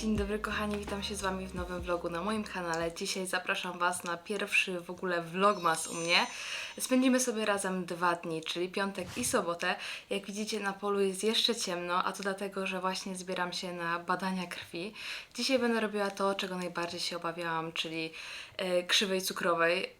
Dzień dobry kochani, witam się z Wami w nowym vlogu na moim kanale. Dzisiaj zapraszam Was na pierwszy w ogóle vlogmas u mnie. Spędzimy sobie razem dwa dni, czyli piątek i sobotę. Jak widzicie na polu jest jeszcze ciemno, a to dlatego, że właśnie zbieram się na badania krwi. Dzisiaj będę robiła to, czego najbardziej się obawiałam, czyli e, krzywej cukrowej.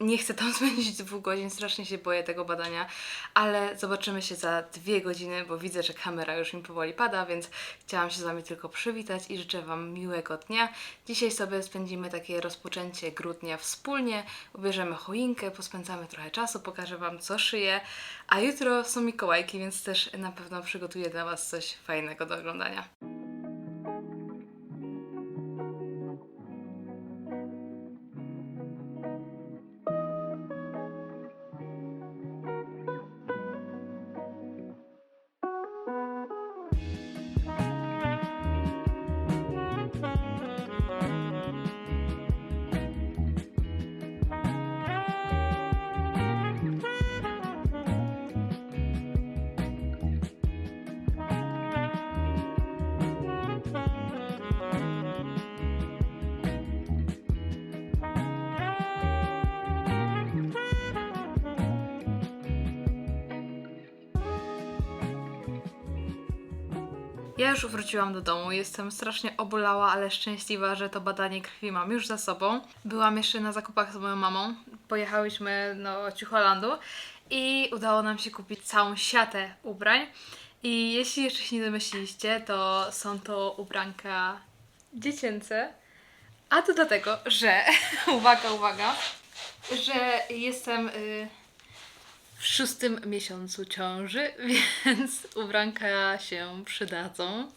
Nie chcę tam spędzić dwóch godzin, strasznie się boję tego badania, ale zobaczymy się za dwie godziny, bo widzę, że kamera już mi powoli pada, więc chciałam się z Wami tylko przywitać i życzę Wam miłego dnia. Dzisiaj sobie spędzimy takie rozpoczęcie grudnia wspólnie, ubierzemy choinkę, pospędzamy trochę czasu, pokażę Wam co szyję, a jutro są Mikołajki, więc też na pewno przygotuję dla Was coś fajnego do oglądania. Ja już wróciłam do domu, jestem strasznie obolała, ale szczęśliwa, że to badanie krwi mam już za sobą. Byłam jeszcze na zakupach z moją mamą, pojechałyśmy do Ciucholandu i udało nam się kupić całą siatę ubrań. I jeśli jeszcze się nie domyśliliście, to są to ubranka dziecięce. A to dlatego, że, uwaga, uwaga, że jestem y, w szóstym miesiącu ciąży, więc ubranka się przydadzą.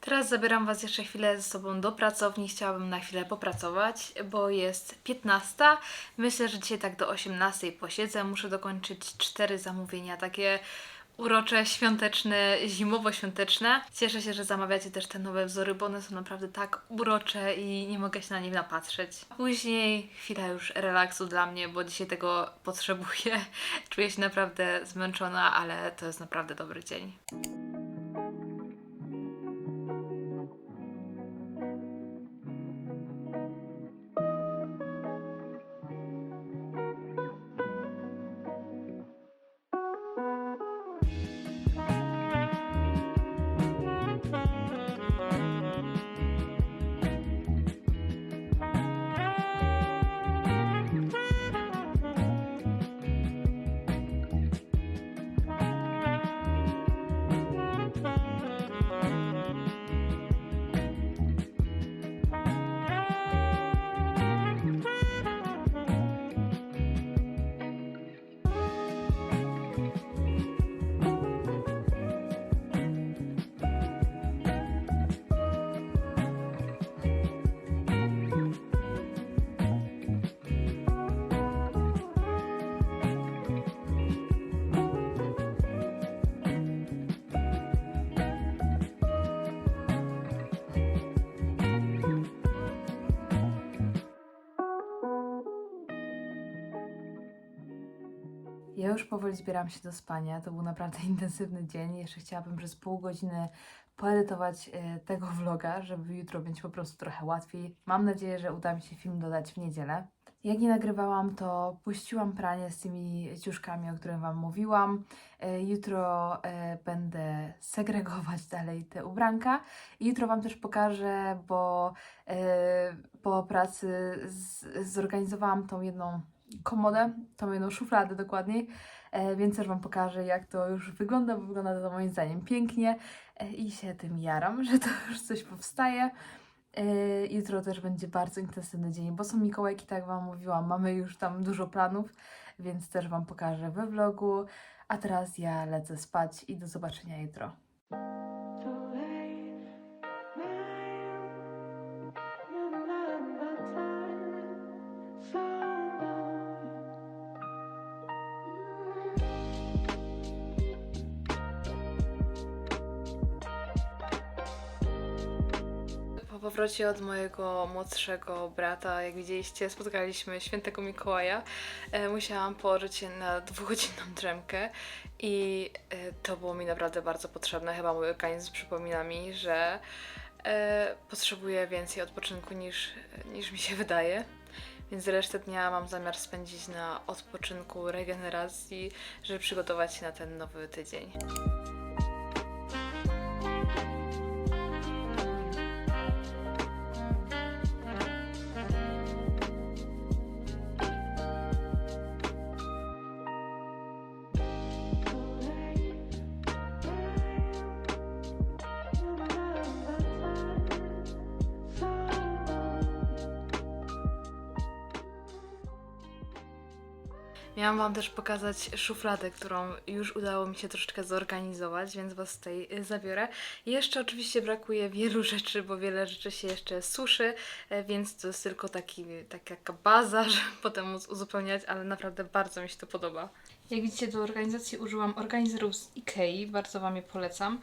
Teraz zabieram Was jeszcze chwilę ze sobą do pracowni. Chciałabym na chwilę popracować, bo jest 15. Myślę, że dzisiaj tak do 18 posiedzę. Muszę dokończyć cztery zamówienia, takie urocze, świąteczne, zimowo-świąteczne. Cieszę się, że zamawiacie też te nowe wzory, bo one są naprawdę tak urocze i nie mogę się na nie napatrzeć. Później chwila już relaksu dla mnie, bo dzisiaj tego potrzebuję. Czuję się naprawdę zmęczona, ale to jest naprawdę dobry dzień. Ja już powoli zbieram się do spania. To był naprawdę intensywny dzień. Jeszcze chciałabym przez pół godziny poedytować e, tego vloga, żeby jutro będzie po prostu trochę łatwiej. Mam nadzieję, że uda mi się film dodać w niedzielę. Jak nie nagrywałam, to puściłam pranie z tymi ciuszkami, o których Wam mówiłam. E, Jutro e, będę segregować dalej te ubranka. I jutro Wam też pokażę, bo po pracy zorganizowałam tą jedną komodę, tą jedną szufladę dokładniej, e, więc też Wam pokażę, jak to już wygląda, bo wygląda to moim zdaniem pięknie e, i się tym jaram, że to już coś powstaje. E, Jutro też będzie bardzo intensywny dzień, bo są Mikołajki, tak Wam mówiłam, mamy już tam dużo planów, więc też Wam pokażę we vlogu. A teraz ja lecę spać i do zobaczenia jutro. Powrocie od mojego młodszego brata, jak widzieliście, spotkaliśmy świętego Mikołaja. E, musiałam położyć się na dwugodzinną drzemkę i e, to było mi naprawdę bardzo potrzebne. Chyba mój organizm przypomina mi, że e, potrzebuję więcej odpoczynku niż, niż mi się wydaje. Więc resztę dnia mam zamiar spędzić na odpoczynku, regeneracji, żeby przygotować się na ten nowy tydzień. Miałam Wam też pokazać szufladę, którą już udało mi się troszeczkę zorganizować, więc Was tutaj y, zabiorę. Jeszcze oczywiście brakuje wielu rzeczy, bo wiele rzeczy się jeszcze suszy, e, więc to jest tylko taki, taka baza, żeby potem móc uzupełniać, ale naprawdę bardzo mi się to podoba. Jak widzicie, do organizacji użyłam organizerów z Ikei, bardzo Wam je polecam.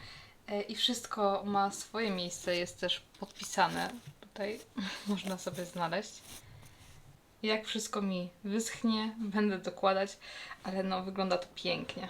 E, I wszystko ma swoje miejsce, jest też podpisane. Tutaj można sobie znaleźć. Jak wszystko mi wyschnie, będę dokładać, ale no wygląda to pięknie.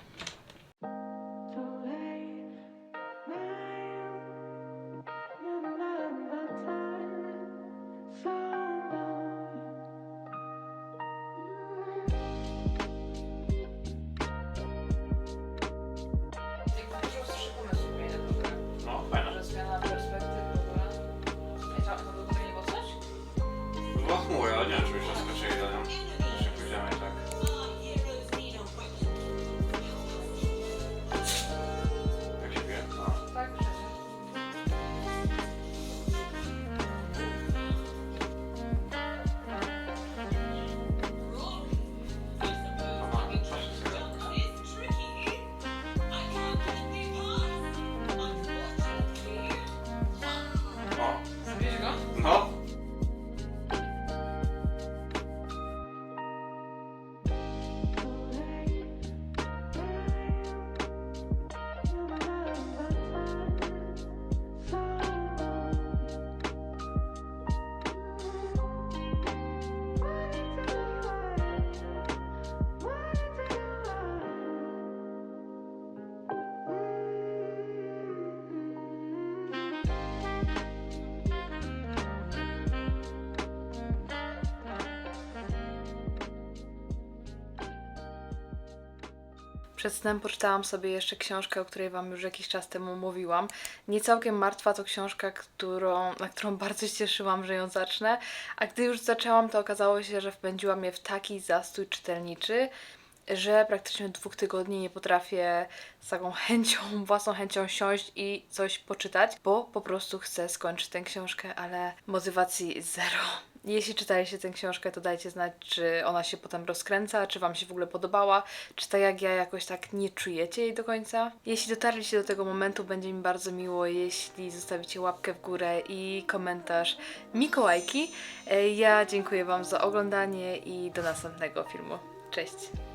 Przed snem poczytałam sobie jeszcze książkę, o której Wam już jakiś czas temu mówiłam. Nie całkiem martwa to książka, którą, na którą bardzo się cieszyłam, że ją zacznę. A gdy już zaczęłam, to okazało się, że wpędziła mnie w taki zastój czytelniczy, że praktycznie dwóch tygodni nie potrafię z taką chęcią, własną chęcią siąść i coś poczytać, bo po prostu chcę skończyć tę książkę, ale motywacji zero. Jeśli czytaliście tę książkę, to dajcie znać, czy ona się potem rozkręca, czy Wam się w ogóle podobała, czy tak jak ja jakoś tak nie czujecie jej do końca. Jeśli dotarliście do tego momentu, będzie mi bardzo miło, jeśli zostawicie łapkę w górę i komentarz Mikołajki. E, Ja dziękuję Wam za oglądanie i do następnego filmu. Cześć!